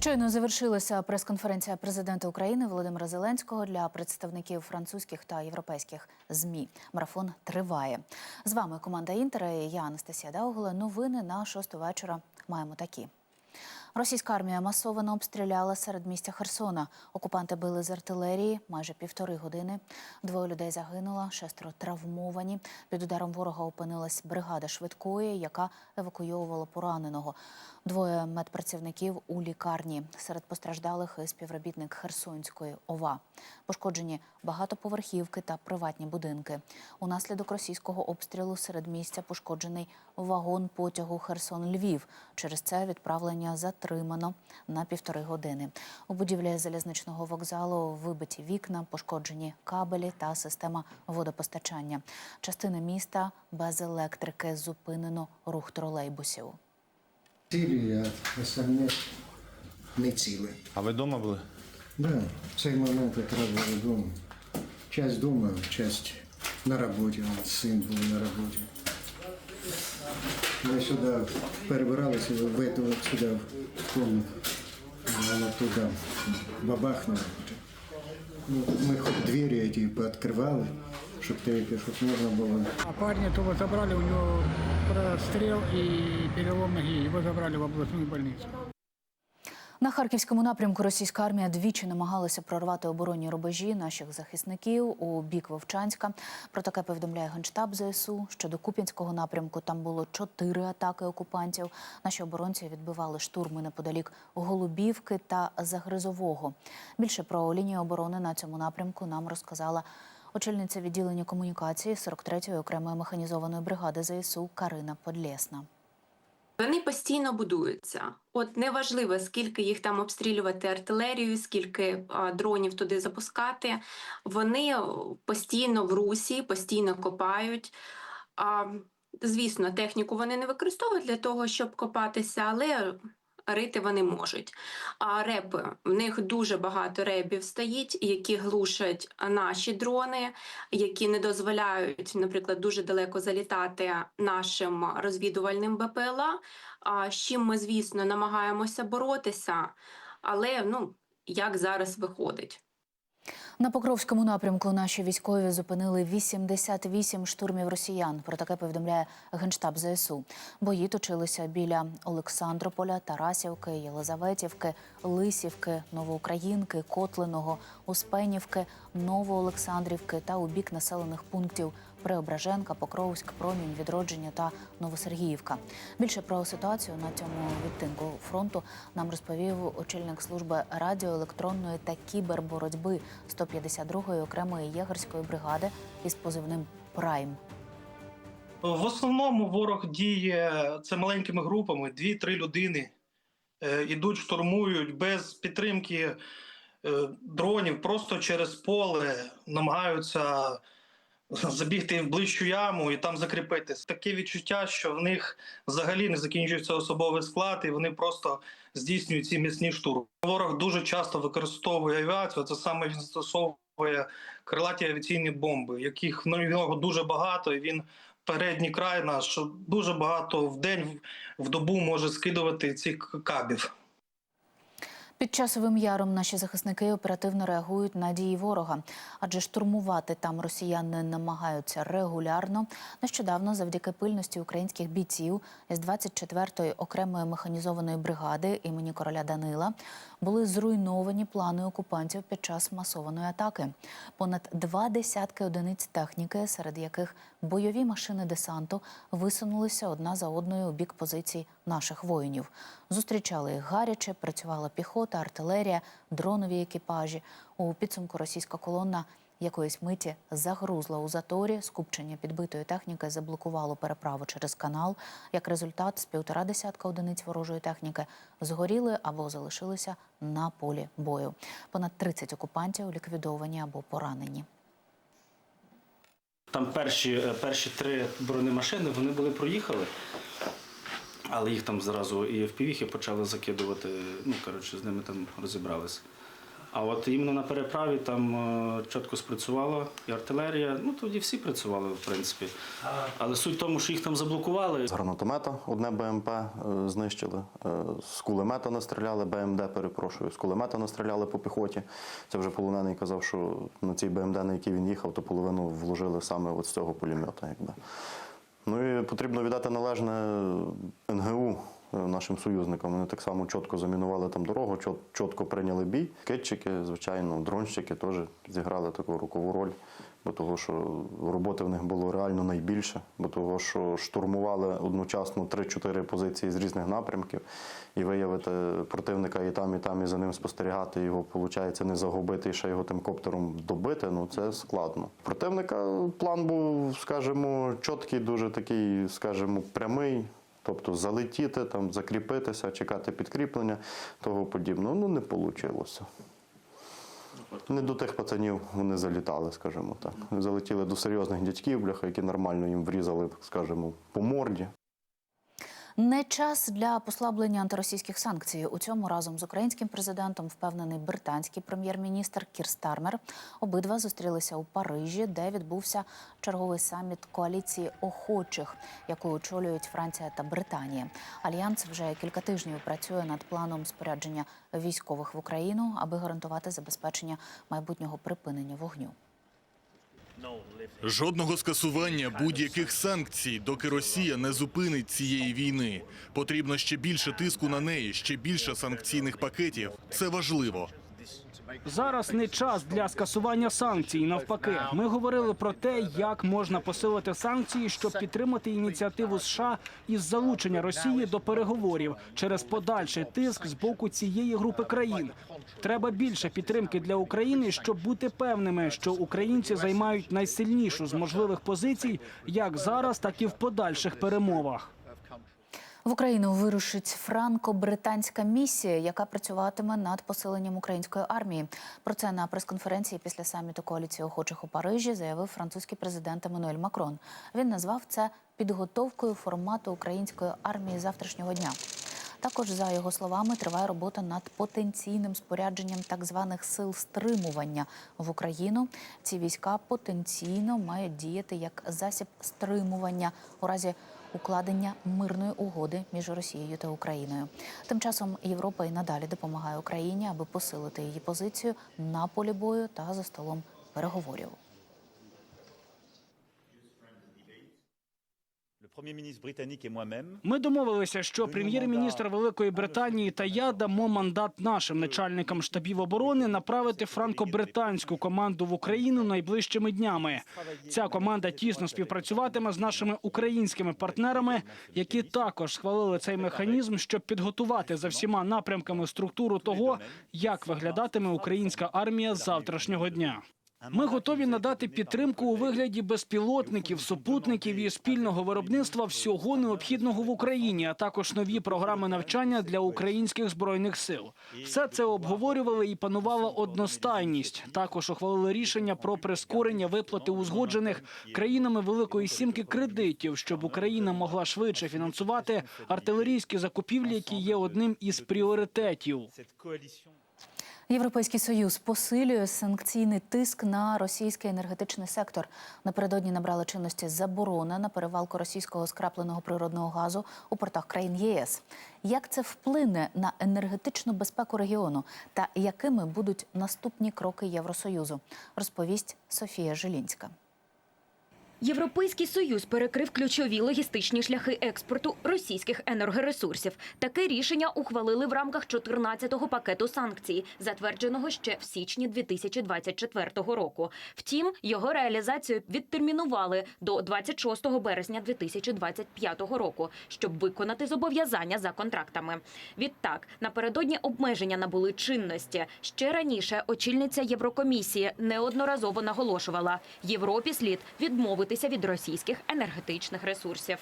Щойно завершилася прес-конференція президента України Володимира Зеленського для представників французьких та європейських змі. Марафон триває. З вами команда Інтера. Я Анастасія Даугла. Новини на шосту вечора маємо такі. Російська армія масово обстріляла серед містя Херсона. Окупанти били з артилерії майже півтори години. Двоє людей загинуло, шестеро травмовані. Під ударом ворога опинилась бригада швидкої, яка евакуйовувала пораненого. Двоє медпрацівників у лікарні. Серед постраждалих співробітник Херсонської ОВА. Пошкоджені багатоповерхівки та приватні будинки. Унаслідок російського обстрілу серед місця пошкоджений вагон потягу Херсон-Львів. Через це відправлення затримано на півтори години. У будівлі залізничного вокзалу вибиті вікна, пошкоджені кабелі та система водопостачання. Частина міста без електрики зупинено рух тролейбусів. Цілі, а остальне не ціле. А ви вдома були? Да, в цей момент якраз були вдома. Часть вдома, часть на роботі. Син був на роботі. Ми сюди перебиралися, в эту, от сюди в комнату. Вона туди бабахнула. Ну, ми хоч двері ті пооткривали, щоб, те- щоб можна було А парня того забрали, у него прострел и перелом ноги. Его забрали в областную больницу. На харківському напрямку російська армія двічі намагалася прорвати оборонні рубежі наших захисників у бік Вовчанська. Про таке повідомляє генштаб ЗСУ. Щодо Куп'янського напрямку там було чотири атаки окупантів. Наші оборонці відбивали штурми неподалік Голубівки та Загризового. Більше про лінію оборони на цьому напрямку нам розказала очільниця відділення комунікації 43-ї окремої механізованої бригади ЗСУ Карина Подлєсна. Вони постійно будуються. От неважливо, скільки їх там обстрілювати артилерією, скільки а, дронів туди запускати. Вони постійно в русі, постійно копають. А, звісно, техніку вони не використовують для того, щоб копатися, але рити вони можуть. А репи в них дуже багато ребів стоїть, які глушать наші дрони, які не дозволяють, наприклад, дуже далеко залітати нашим розвідувальним БПЛА. А з чим ми, звісно, намагаємося боротися, але ну як зараз виходить. На Покровському напрямку наші військові зупинили 88 штурмів росіян. Про таке повідомляє генштаб ЗСУ. Бої точилися біля Олександрополя, Тарасівки, Єлизаветівки, Лисівки, Новоукраїнки, Котлиного, Успенівки, Новоолександрівки та у бік населених пунктів Преображенка, Покровськ, Промінь, Відродження та Новосергіївка. Більше про ситуацію на цьому відтинку фронту нам розповів очільник служби радіоелектронної та кіберборотьби 152-ї окремої єгерської бригади із позивним Прайм. В основному ворог діє це маленькими групами, дві-три людини е, ідуть, штурмують без підтримки е, дронів, просто через поле намагаються забігти в ближчу яму і там закріпитись. Таке відчуття, що в них взагалі не закінчується особовий склад, і вони просто здійснюють ці міцні штурми. Ворог дуже часто використовує авіацію. Це саме він застосовує крилаті авіаційні бомби, яких в нього дуже багато, і він передній край наш дуже багато в день в добу може скидувати цих кабів. Під часовим яром наші захисники оперативно реагують на дії ворога, адже штурмувати там росіяни намагаються регулярно. Нещодавно, завдяки пильності українських бійців із 24-ї окремої механізованої бригади імені короля Данила були зруйновані плани окупантів під час масованої атаки. Понад два десятки одиниць техніки, серед яких бойові машини десанту висунулися одна за одною у бік позицій наших воїнів. Зустрічали їх гаряче, працювала піхота, артилерія, дронові екіпажі. У підсумку російська колона якоїсь миті загрузла у заторі. Скупчення підбитої техніки заблокувало переправу через канал. Як результат, з півтора десятка одиниць ворожої техніки згоріли або залишилися на полі бою. Понад 30 окупантів ліквідовані або поранені. Там перші, е, перші три бронемашини вони були проїхали, але їх там зразу і в півіхи почали закидувати. Ну, коротше, з ними там розібралися. А от іменно на переправі там е, чітко спрацювала і артилерія. Ну тоді всі працювали, в принципі. Але суть в тому, що їх там заблокували. З гранатомета одне БМП е, знищили, е, з кулемета настріляли, БМД, перепрошую, з кулемета настріляли по піхоті. Це вже полонений казав, що на цій БМД, на який він їхав, то половину вложили саме от з цього пулемета. Якби. Ну і потрібно віддати належне НГУ е, нашим союзникам. Вони так само чітко замінували там дорогу, чітко прийняли бій. Китчики, звичайно, дронщики теж зіграли таку рукову роль, бо того, що роботи в них було реально найбільше, бо того, що штурмували одночасно 3-4 позиції з різних напрямків і виявити противника і там, і там, і за ним спостерігати його, виходить, не загубити і ще його тим коптером добити. Ну це складно. Противника план був, скажімо, чіткий, дуже такий, скажімо, прямий. Тобто залетіти, там, закріпитися, чекати підкріплення, того подібного. Ну, не вийшло. Не до тих пацанів вони залітали, скажімо так. Залетіли до серйозних дядьків, бляха, які нормально їм врізали, так скажімо, по морді. Не час для послаблення антиросійських санкцій. У цьому разом з українським президентом впевнений британський прем'єр-міністр Кір Стармер. Обидва зустрілися у Парижі, де відбувся черговий саміт коаліції охочих, яку очолюють Франція та Британія. Альянс вже кілька тижнів працює над планом спорядження військових в Україну, аби гарантувати забезпечення майбутнього припинення вогню. Жодного скасування будь-яких санкцій, доки Росія не зупинить цієї війни. Потрібно ще більше тиску на неї, ще більше санкційних пакетів. Це важливо. Зараз не час для скасування санкцій. Навпаки, ми говорили про те, як можна посилити санкції, щоб підтримати ініціативу США із залучення Росії до переговорів через подальший тиск з боку цієї групи країн. Треба більше підтримки для України, щоб бути певними, що українці займають найсильнішу з можливих позицій, як зараз, так і в подальших перемовах. В Україну вирушить франко-британська місія, яка працюватиме над посиленням української армії. Про це на прес-конференції після саміту коаліції охочих у Парижі заявив французький президент Еммануель Макрон. Він назвав це підготовкою формату української армії завтрашнього дня. Також, за його словами, триває робота над потенційним спорядженням так званих сил стримування в Україну. Ці війська потенційно мають діяти як засіб стримування у разі укладення мирної угоди між Росією та Україною. Тим часом Європа і надалі допомагає Україні, аби посилити її позицію на полі бою та за столом переговорів. Ми домовилися, що прем'єр-міністр Великої Британії та я дамо мандат нашим начальникам штабів оборони направити франко-британську команду в Україну найближчими днями. Ця команда тісно співпрацюватиме з нашими українськими партнерами, які також схвалили цей механізм, щоб підготувати за всіма напрямками структуру того, як виглядатиме українська армія з завтрашнього дня. Ми готові надати підтримку у вигляді безпілотників, супутників і спільного виробництва всього необхідного в Україні, а також нові програми навчання для українських збройних сил. Все це обговорювали і панувала одностайність. Також ухвалили рішення про прискорення виплати узгоджених країнами Великої Сімки кредитів, щоб Україна могла швидше фінансувати артилерійські закупівлі, які є одним із пріоритетів. Європейський союз посилює санкційний тиск на російський енергетичний сектор. Напередодні набрала чинності заборона на перевалку російського скрапленого природного газу у портах країн ЄС. Як це вплине на енергетичну безпеку регіону та якими будуть наступні кроки Євросоюзу? Розповість Софія Жилінська. Європейський союз перекрив ключові логістичні шляхи експорту російських енергоресурсів. Таке рішення ухвалили в рамках 14-го пакету санкцій, затвердженого ще в січні 2024 року. Втім, його реалізацію відтермінували до 26 березня 2025 року, щоб виконати зобов'язання за контрактами. Відтак, напередодні обмеження набули чинності. Ще раніше очільниця Єврокомісії неодноразово наголошувала: Європі слід відмовитися від російських енергетичних ресурсів.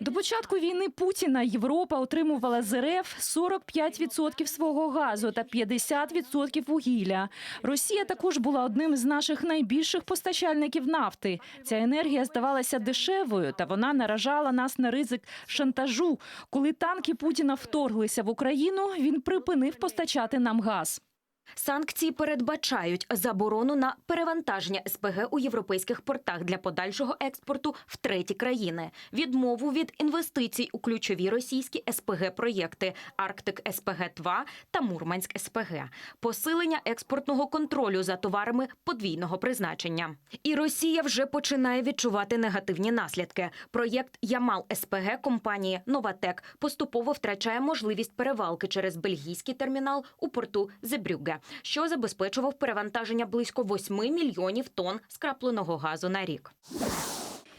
До початку війни Путіна Європа отримувала з РФ 45% свого газу та 50% вугілля. Росія також була одним з наших найбільших постачальників нафти. Ця енергія здавалася дешевою, та вона наражала нас на ризик шантажу. Коли танки Путіна вторглися в Україну, він припинив постачати нам газ. Санкції передбачають заборону на перевантаження СПГ у європейських портах для подальшого експорту в треті країни, відмову від інвестицій у ключові російські СПГ-проєкти Арктик СПГ 2 та Мурманськ СПГ, посилення експортного контролю за товарами подвійного призначення. І Росія вже починає відчувати негативні наслідки. Проєкт Ямал СПГ компанії Новатек поступово втрачає можливість перевалки через бельгійський термінал у порту Зебрюге, що забезпечував перевантаження близько 8 мільйонів тонн скрапленого газу на рік.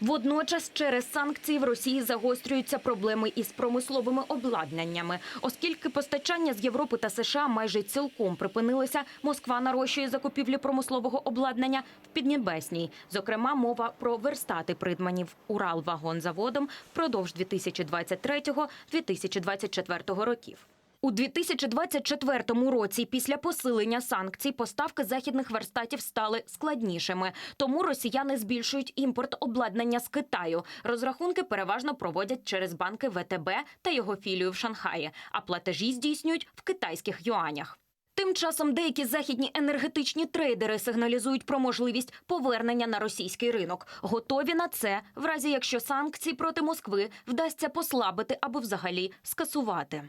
Водночас через санкції в Росії загострюються проблеми із промисловими обладнаннянями. Оскільки постачання з Європи та США майже цілком припинилися, Москва нарощує закупівлі промислового обладнання в Піднебесній. Зокрема, мова про верстати придмані в Уралвагонзаводом впродовж 2023-2024 років. У 2024 році після посилення санкцій поставки західних верстатів стали складнішими. Тому росіяни збільшують імпорт обладнання з Китаю. Розрахунки переважно проводять через банки ВТБ та його філію в Шанхаї, а платежі здійснюють в китайських юанях. Тим часом деякі західні енергетичні трейдери сигналізують про можливість повернення на російський ринок. Готові на це, в разі якщо санкції проти Москви вдасться послабити або взагалі скасувати.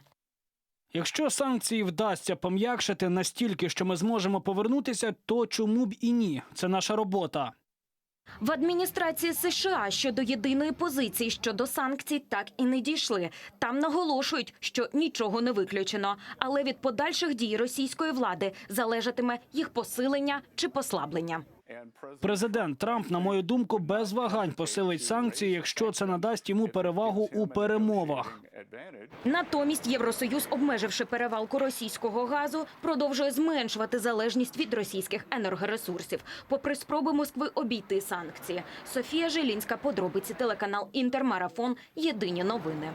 Якщо санкції вдасться пом'якшити настільки, що ми зможемо повернутися, то чому б і ні? Це наша робота. В адміністрації США щодо єдиної позиції щодо санкцій так і не дійшли. Там наголошують, що нічого не виключено, але від подальших дій російської влади залежатиме їх посилення чи послаблення. Президент Трамп, на мою думку, без вагань посилить санкції, якщо це надасть йому перевагу у перемовах. Натомість Євросоюз, обмеживши перевалку російського газу, продовжує зменшувати залежність від російських енергоресурсів, попри спроби Москви обійти санкції. Софія Жилінська, подробиці телеканал Інтермарафон. Єдині новини.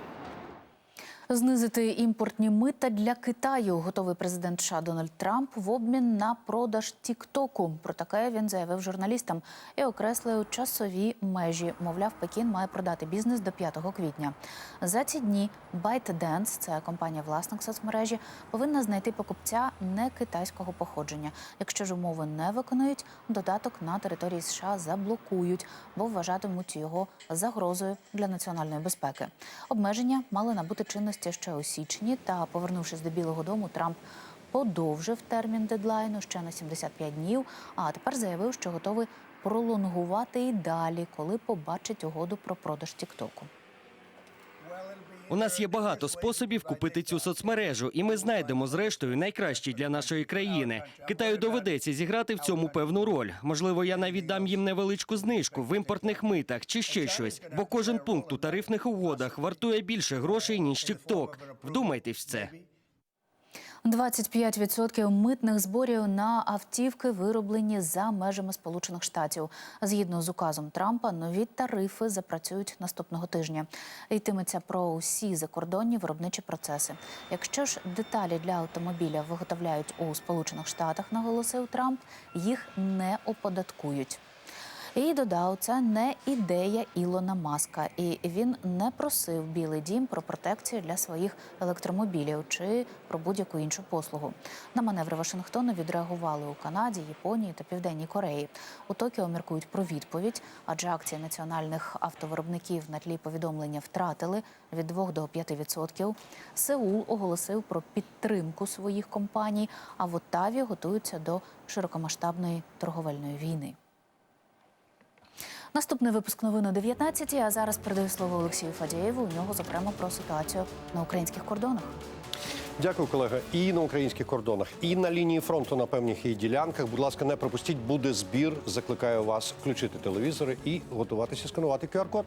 Знизити імпортні мита для Китаю готовий президент США Дональд Трамп в обмін на продаж Тіктоку. Про таке він заявив журналістам і окреслив часові межі. Мовляв, Пекін має продати бізнес до 5 квітня. За ці дні ByteDance, це компанія власник соцмережі, повинна знайти покупця не китайського походження. Якщо ж умови не виконують, додаток на території США заблокують, бо вважатимуть його загрозою для національної безпеки. Обмеження мали набути чинності ще у січні. Та, повернувшись до Білого Дому, Трамп подовжив термін дедлайну ще на 75 днів. А тепер заявив, що готовий пролонгувати і далі, коли побачить угоду про продаж Тіктоку. У нас є багато способів купити цю соцмережу, і ми знайдемо зрештою найкращий для нашої країни. Китаю доведеться зіграти в цьому певну роль. Можливо, я навіть дам їм невеличку знижку в імпортних митах чи ще щось, бо кожен пункт у тарифних угодах вартує більше грошей ніж TikTok. Вдумайтесь в це. 25% митних зборів на автівки вироблені за межами Сполучених Штатів. Згідно з указом Трампа, нові тарифи запрацюють наступного тижня. Йтиметься про усі закордонні виробничі процеси. Якщо ж деталі для автомобіля виготовляють у Сполучених Штатах, наголосив Трамп, їх не оподаткують. І додав, це не ідея Ілона Маска, і він не просив Білий Дім про протекцію для своїх електромобілів чи про будь-яку іншу послугу. На маневри Вашингтону відреагували у Канаді, Японії та Південній Кореї. У Токіо міркують про відповідь, адже акції національних автовиробників на тлі повідомлення втратили від 2 до 5%. Сеул оголосив про підтримку своїх компаній, а в Оттаві готуються до широкомасштабної торговельної війни. Наступний випуск новин о 19 А зараз передаю слово Олексію Фадєєву. У нього зокрема про ситуацію на українських кордонах. Дякую, колега. І на українських кордонах, і на лінії фронту на певних її ділянках. Будь ласка, не пропустіть, буде збір. Закликаю вас включити телевізори і готуватися сканувати QR-код.